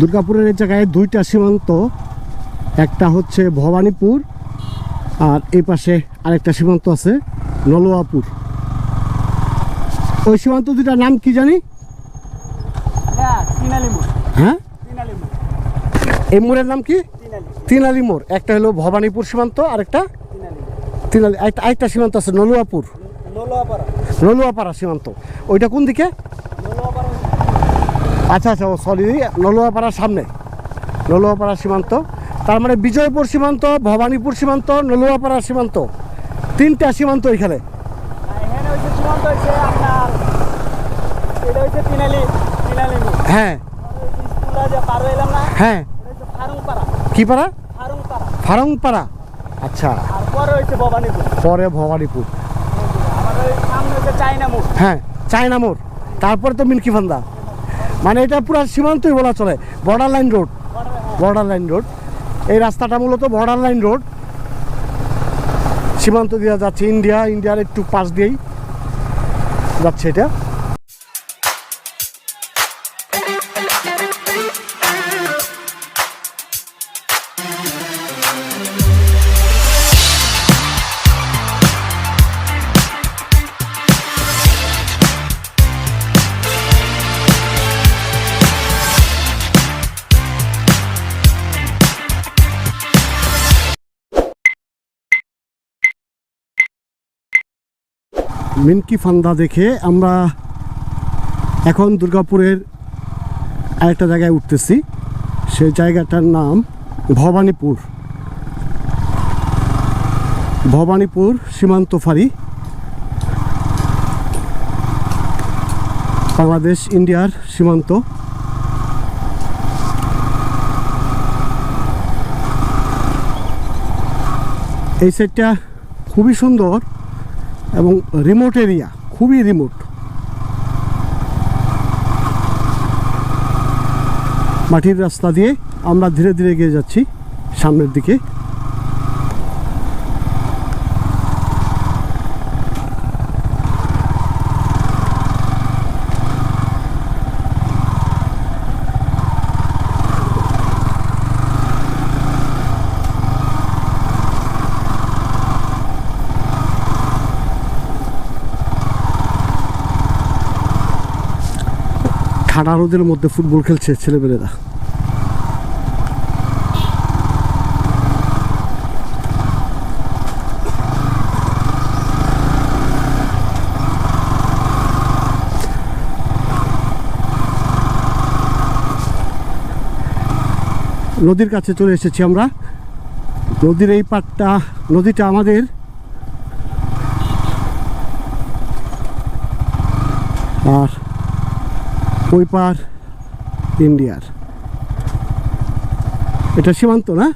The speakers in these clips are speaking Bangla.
দুর্গাপুরের এই জায়গায় দুইটা সীমান্ত একটা হচ্ছে ভবানীপুর আর এই পাশে আরেকটা সীমান্ত আছে নলোয়াপুর। ওই সীমান্ত দুটার নাম কি জানি? হ্যাঁ হ্যাঁ? এই মোড়ের নাম কি? তিনালি মোড় একটা হলো ভবানীপুর সীমান্ত আরেকটা তিনালি তিনালি আরেকটা সীমান্ত আছে নলুয়াপুর। নলুয়াপাড়া। সীমান্ত। ওইটা কোন দিকে? আচ্ছা আচ্ছা ও সরি নলুয়াপাড়ার সামনে। নলুয়াপাড়া সীমান্ত। তার মানে বিজয়পুর সীমান্ত ভবানীপুর সীমান্ত নলুয়াপাড়া সীমান্ত। তিনটা সীমান্ত এখানে। হ্যাঁ। হ্যাঁ। কি পাড়া? ফারংপাড়া। আচ্ছা। পরে ভবানীপুর। হ্যাঁ চায়না মোড়। তারপরে তো মিনকি ফান্দা মানে এটা পুরো সীমান্তই বলা চলে। Border line road border line road এই রাস্তাটা মূলত বর্ডার লাইন রোড সীমান্ত দিয়ে যাচ্ছে ইন্ডিয়া। ইন্ডিয়ার একটু পাশ দিয়েই যাচ্ছে এটা। মিনকি ফান্দা দেখে আমরা এখন দুর্গাপুরের আরেকটা জায়গায় উঠতেছি। সেই জায়গাটার নাম ভবানীপুর। ভবানীপুর সীমান্ত ফাঁড়ি। বাংলাদেশ ইন্ডিয়ার সীমান্ত। এই সাইডটা খুবই সুন্দর। এবং রিমোট এরিয়া খুবই রিমোট মাটির রাস্তা দিয়ে আমরা ধীরে ধীরে এগিয়ে যাচ্ছি, সামনের দিকে। ঠাডা রোদের মধ্যে ফুটবল খেলছে ছেলেমেয়েরা নদীর কাছে চলে এসেছি আমরা। নদীর এই পাটটা, নদীটা আমাদের। আর ওই পার ইন্ডিয়ার। এটা সীমান্ত না?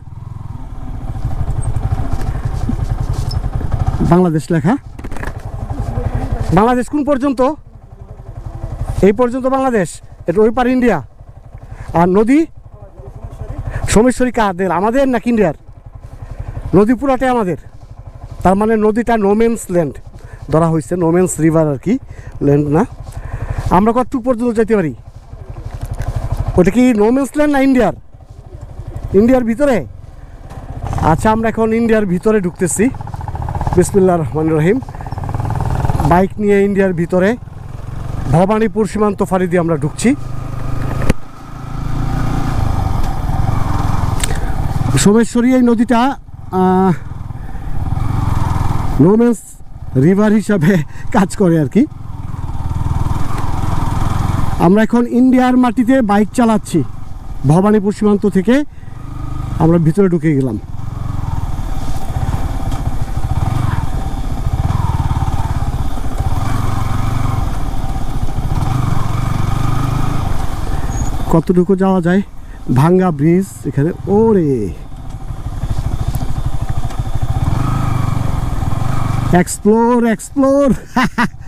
বাংলাদেশ লেখা। বাংলাদেশ কোন পর্যন্ত? এই পর্যন্ত বাংলাদেশ। এটা ওই পার ইন্ডিয়া। আর নদী? সোমেশ্বরী কাদের? আমাদের নাকি ইন্ডিয়ার? নদী পুরাটাই আমাদের। তার মানে নদীটা নোমেন্স ল্যান্ড ধরা হয়েছে নোমেন্স রিভার আর কি। ল্যান্ড না? আমরা কতটুকু পর্যন্ত যেতে পারি? ওটা কি নোমেন্স ল্যান্ড না ইন্ডিয়ার? ইন্ডিয়ার ভিতরে? আচ্ছা আমরা এখন ইন্ডিয়ার ভিতরে ঢুকতেছি। বিসমিল্লা রহমান রহিম। বাইক নিয়ে ইন্ডিয়ার ভিতরে ভবানীপুর সীমান্ত ফাঁড়ি দিয়ে আমরা ঢুকছি। সোমেশ্বরী এই নদীটা নোমেন্স রিভার হিসাবে কাজ করে আর কি। আমরা এখন ইন্ডিয়ার মাটিতে বাইক চালাচ্ছি। ভবানীপুর সীমান্ত থেকে আমরা ভিতরে ঢুকে গেলাম। কতটুকু যাওয়া যায়? ভাঙ্গা ব্রিজ এখানে। ওরে! এক্সপ্লোর এক্সপ্লোর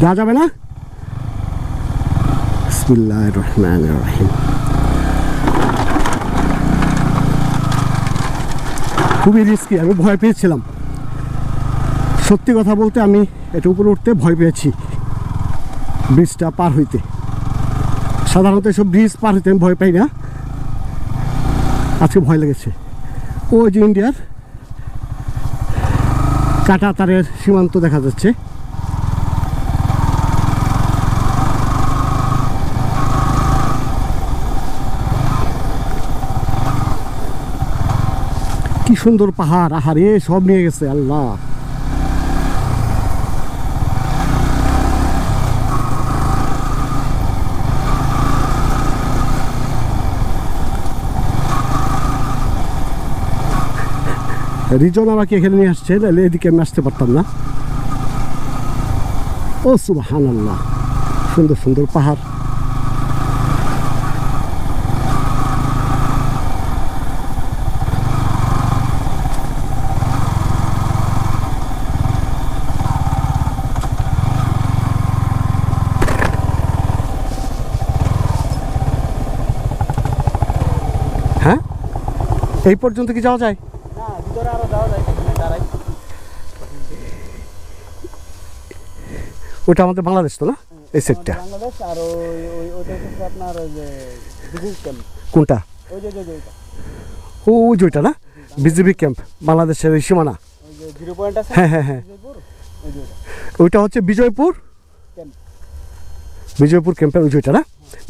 যা যাবে না? খুবই রিস্কি আমি ভয় পেয়েছিলাম। সত্যি কথা বলতে আমি এটা উপরে উঠতে ভয় পেয়েছি। ব্রিজটা পার হইতে। সাধারণত এসব ব্রিজ পার হইতে আমি ভয় পাই না। আজকে ভয় লেগেছে। ও যে ইন্ডিয়ার কাটা তারের সীমান্ত দেখা যাচ্ছে। কি সুন্দর পাহাড়, আহারে, সব নিয়ে গেছে, আল্লাহ। রিজন আমাকে এখানে নিয়ে আসছে, তাহলে এদিকে আমি আসতে পারতাম না। ও সুবাহান আল্লাহ সুন্দর সুন্দর পাহাড়। এই পর্যন্ত কি যাওয়া যায়? না ভিতরে যাওয়া যায় এখানে ওটা আমাদের বাংলাদেশ তো না? এই সেটটা বাংলাদেশ আর ওই আপনার কোনটা? ওই যে ও ওই যে ওইটা না? বিজিবি ক্যাম্প বাংলাদেশের এই সীমানা। ওই আছে? হ্যাঁ হ্যাঁ হ্যাঁ। ওইটা। ওইটা হচ্ছে বিজয়পুর? বিজয়পুর ক্যাম্পের ওই যে ওইটা না?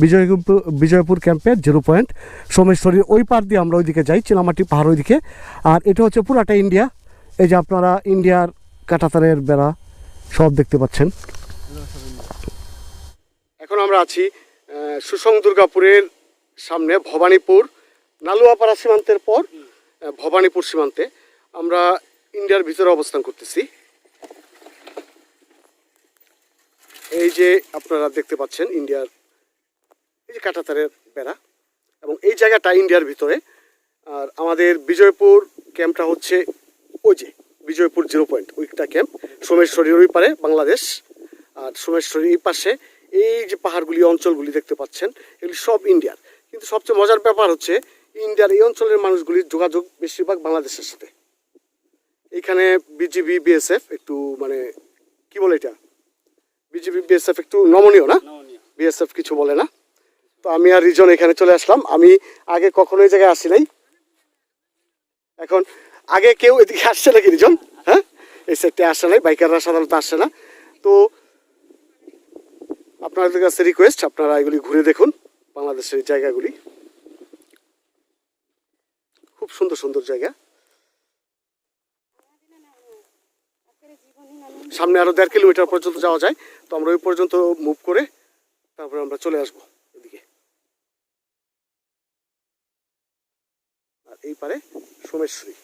বিজয়পুর বিজয়পুর ক্যাম্পের জিরো পয়েন্ট সোমেশ্বরীর ওই পার দিয়ে আমরা ওইদিকে যাই চিনামাটি পাহাড় ওইদিকে। আর এটা হচ্ছে পুরাটা ইন্ডিয়া এই যে আপনারা ইন্ডিয়ার কাটাতারের বেড়া সব দেখতে পাচ্ছেন। এখন আমরা আছি সুসং দুর্গাপুরের সামনে ভবানীপুর। নালুয়াপাড়া সীমান্তের পর ভবানীপুর সীমান্তে আমরা ইন্ডিয়ার ভিতরে অবস্থান করতেছি। এই যে আপনারা দেখতে পাচ্ছেন ইন্ডিয়ার এই যে কাটাতারের বেড়া এবং এই জায়গাটা ইন্ডিয়ার ভিতরে। আর আমাদের বিজয়পুর ক্যাম্পটা হচ্ছে ওই যে বিজয়পুর জিরো পয়েন্ট ওইটা ক্যাম্প। সোমেশ্বরীর ওই পারে বাংলাদেশ। আর সোমেশ্বরীর এই পাশে এই যে পাহাড়গুলি অঞ্চলগুলি দেখতে পাচ্ছেন এগুলি সব ইন্ডিয়ার। কিন্তু সবচেয়ে মজার ব্যাপার হচ্ছে ইন্ডিয়ার এই অঞ্চলের মানুষগুলির যোগাযোগ বেশিরভাগ বাংলাদেশের সাথে। এইখানে বিজিবি বিএসএফ একটু মানে কি বলে এটা? বিজেপি বিএসএফ একটু নমনীয় না? বিএসএফ কিছু বলে না? তো আমি আর রিজন এখানে চলে আসলাম। আমি আগে কখনো এই জায়গায় আসি নাই। এখন আগে কেউ এদিকে আসছে নাকি রিজন? হ্যাঁ? এই সাইডে আসছে নাই, বাইকাররা সাধারণত আসছে না। তো আপনাদের কাছে রিকোয়েস্ট আপনারা এগুলি ঘুরে দেখুন, বাংলাদেশের জায়গাগুলি। খুব সুন্দর সুন্দর জায়গা। সামনে আরও দেড় কিলোমিটার পর্যন্ত যাওয়া যায়। তো আমরা ওই পর্যন্ত মুভ করে তারপরে আমরা চলে আসব এদিকে আর এই পারে সোমেশ্বরী।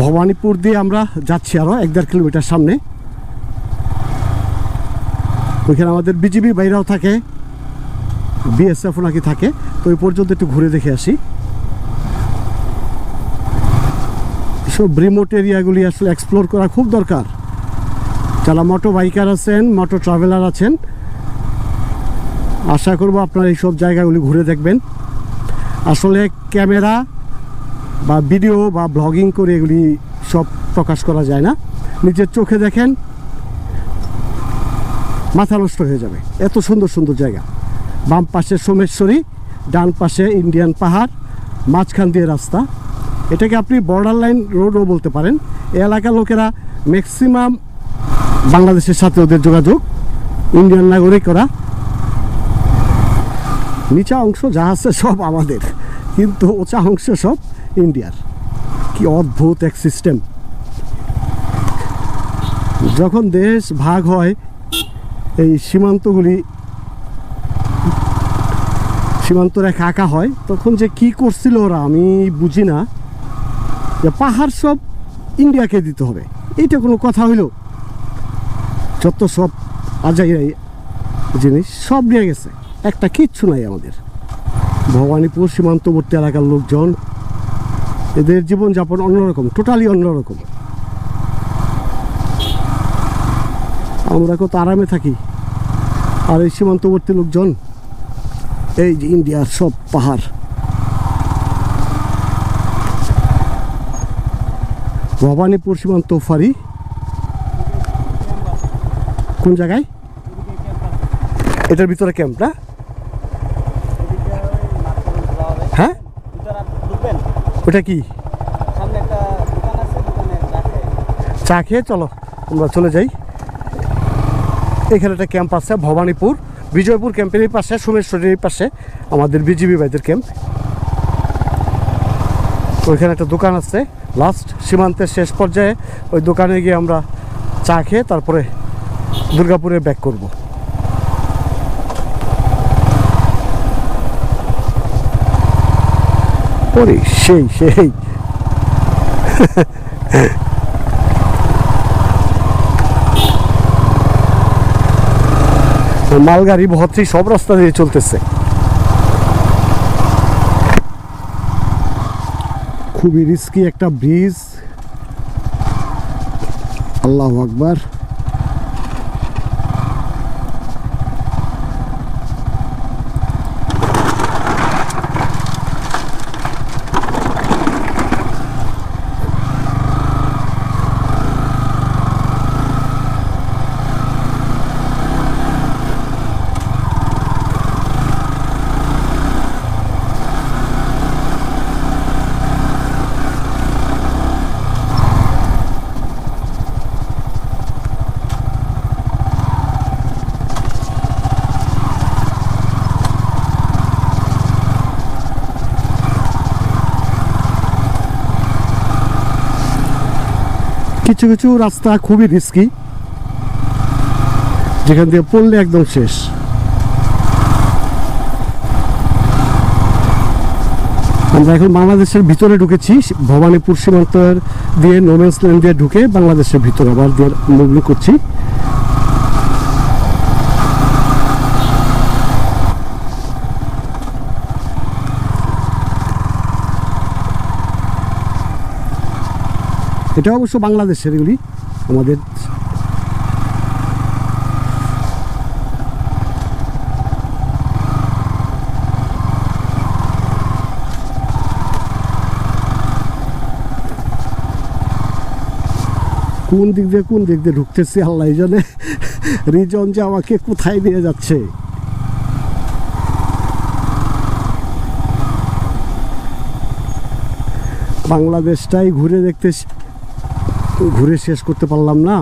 ভবানীপুর দিয়ে আমরা যাচ্ছি আরও এক দেড় কিলোমিটার সামনে। ওইখানে আমাদের বিজিবি বাইরাও থাকে বিএসএফ নাকি থাকে, তো ওই পর্যন্ত একটু ঘুরে দেখে আসি। সব রিমোট এরিয়াগুলি আসলে এক্সপ্লোর করা খুব দরকার। যারা মোটো বাইকার আছেন মোটো ট্রাভেলার আছেন, আশা করব আপনারা এই সব জায়গাগুলি ঘুরে দেখবেন। আসলে ক্যামেরা বা ভিডিও বা ব্লগিং করে এগুলি সব প্রকাশ করা যায় না। নিজের চোখে দেখেন, মাথা নষ্ট হয়ে যাবে। এত সুন্দর সুন্দর জায়গা। বাম পাশে সোমেশ্বরী, ডান পাশে ইন্ডিয়ান পাহাড়, মাঝখান দিয়ে রাস্তা। এটাকে আপনি বর্ডার লাইন রোডও বলতে পারেন। এই এলাকার লোকেরা ম্যাক্সিমাম বাংলাদেশের সাথে ওদের যোগাযোগ ইন্ডিয়ান নাগরিক ওরা। নিচা অংশ যা আছে সব আমাদের, কিন্তু ওচা অংশ সব ইন্ডিয়ার কি অদ্ভুত এক সিস্টেম যখন দেশ ভাগ হয়, এই সীমান্তগুলি সীমান্ত রেখা আঁকা হয়, তখন যে কি করছিল ওরা আমি বুঝি না। যে পাহাড় সব ইন্ডিয়াকে দিতে হবে। এইটা কোনো কথা হইল? যত সব আজাই জিনিস সব নিয়ে গেছে। একটা কিচ্ছু নাই আমাদের। ভবানীপুর সীমান্তবর্তী এলাকার লোকজন, এদের জীবনযাপন অন্যরকম টোটালি অন্যরকম। আমরা কত আরামে থাকি। আর এই সীমান্তবর্তী লোকজন, এই যে ইন্ডিয়ার সব পাহাড় ভবানীপুর সীমান্ত ফাঁড়ি। কোন জায়গায়? এটার ভিতরে ক্যাম্প না? হ্যাঁ? ওটা কি? চা খেয়ে চলো, আমরা চলে যাই। এখানে একটা ক্যাম্প আছে, ভবানীপুর। বিজয়পুর ক্যাম্পের পাশে সোমেশ্বরের পাশে, আমাদের বিজিবি ভাইদের ক্যাম্প ওইখানে একটা দোকান আছে। লাস্ট সীমান্তের শেষ পর্যায়ে ওই দোকানে গিয়ে আমরা চা খেয়ে তারপরে দুর্গাপুরে ব্যাক করব। ওরে, সেই সেই। মালগাড়ি ভর্তি সব রাস্তা দিয়ে চলতেছে। খুবই রিস্কি একটা ব্রিজ আল্লাহ আকবার। কিছু কিছু রাস্তা খুবই রিস্কি যেখান থেকে পড়লে একদম শেষ। আমরা এখন বাংলাদেশের ভিতরে ঢুকেছি, ভবানীপুর সীমান্তের দিয়ে নোমেন্স ল্যান্ড দিয়ে ঢুকে বাংলাদেশের ভিতরে আবার দিয়ে মুভমেন্ট করছি। এটা অবশ্য বাংলাদেশের এগুলি আমাদের কোন দিক দিয়ে কোন দিক দিয়ে ঢুকতেছি আল্লাহ জানে রিজন যে আমাকে কোথায় নিয়ে যাচ্ছে। বাংলাদেশটাই ঘুরে দেখতে ঘুরে শেষ করতে পারলাম না।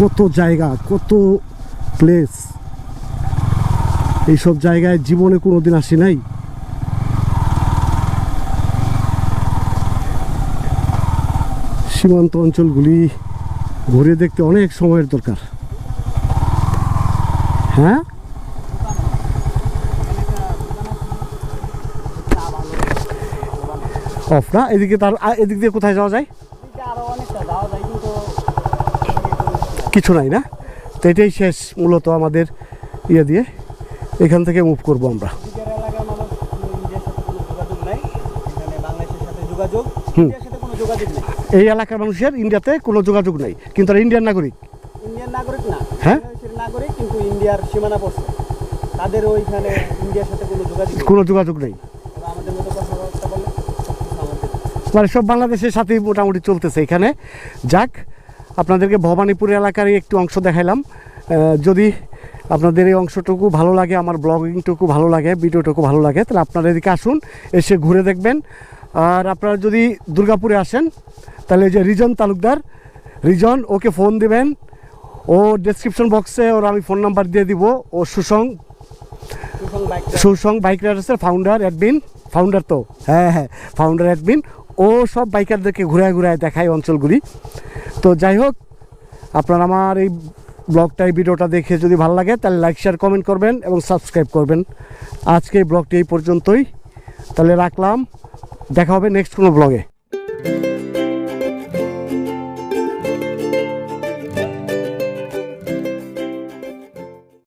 কত জায়গা, কত প্লেস এইসব জায়গায় জীবনে কোনো দিন আসি নাই। সীমান্ত অঞ্চলগুলি ঘুরে দেখতে অনেক সময়ের দরকার। হ্যাঁ? অফ না, এদিকে তার এদিক দিয়ে কোথায় যাওয়া যায়? কিছু নাই না? তো এটাই শেষ মূলত আমাদের ইয়ে দিয়ে। এখান থেকে মুভ করব আমরা। এই এলাকার মানুষের ইন্ডিয়াতে কোনো যোগাযোগ নাই। কিন্তু তারা ইন্ডিয়ান নাগরিক। ইন্ডিয়ান নাগরিক না। হ্যাঁ? নাগরিক কিন্তু ইন্ডিয়ার সীমানা পড়ছে। তাদের ওইখানে ইন্ডিয়ার সাথে কোনো যোগাযোগ নেই। কোনো যোগাযোগ নেই। আমাদের মতো কথাবার্তা বলে মানে সব বাংলাদেশের সাথেই মোটামুটি চলতেছে এখানে। যাক আপনাদেরকে ভবানীপুর এলাকার এই একটু অংশ দেখাইলাম। যদি আপনাদের এই অংশটুকু ভালো লাগে আমার ব্লগিংটুকু ভালো লাগে ভিডিওটুকু ভালো লাগে তাহলে আপনারা এদিকে আসুন এসে ঘুরে দেখবেন। আর আপনারা যদি দুর্গাপুরে আসেন তাহলে যে রিজন তালুকদার রিজন ওকে ফোন দিবেন ও ডেসক্রিপশন বক্সে ওর আমি ফোন নাম্বার দিয়ে দিব ও সুসং সুসং বাইক রাইডার্সের ফাউন্ডার অ্যাডমিন ফাউন্ডার তো? হ্যাঁ হ্যাঁ ফাউন্ডার অ্যাডমিন ও সব বাইকারদেরকে ঘুরায় ঘুরায় দেখায় অঞ্চলগুলি। তো যাই হোক, আপনার আমার এই ব্লগটা, এই ভিডিওটা দেখে যদি ভালো লাগে, তাহলে লাইক শেয়ার কমেন্ট করবেন এবং সাবস্ক্রাইব করবেন। আজকে এই ব্লগটি এই পর্যন্তই। তাহলে রাখলাম। দেখা হবে নেক্সট কোনো ব্লগে।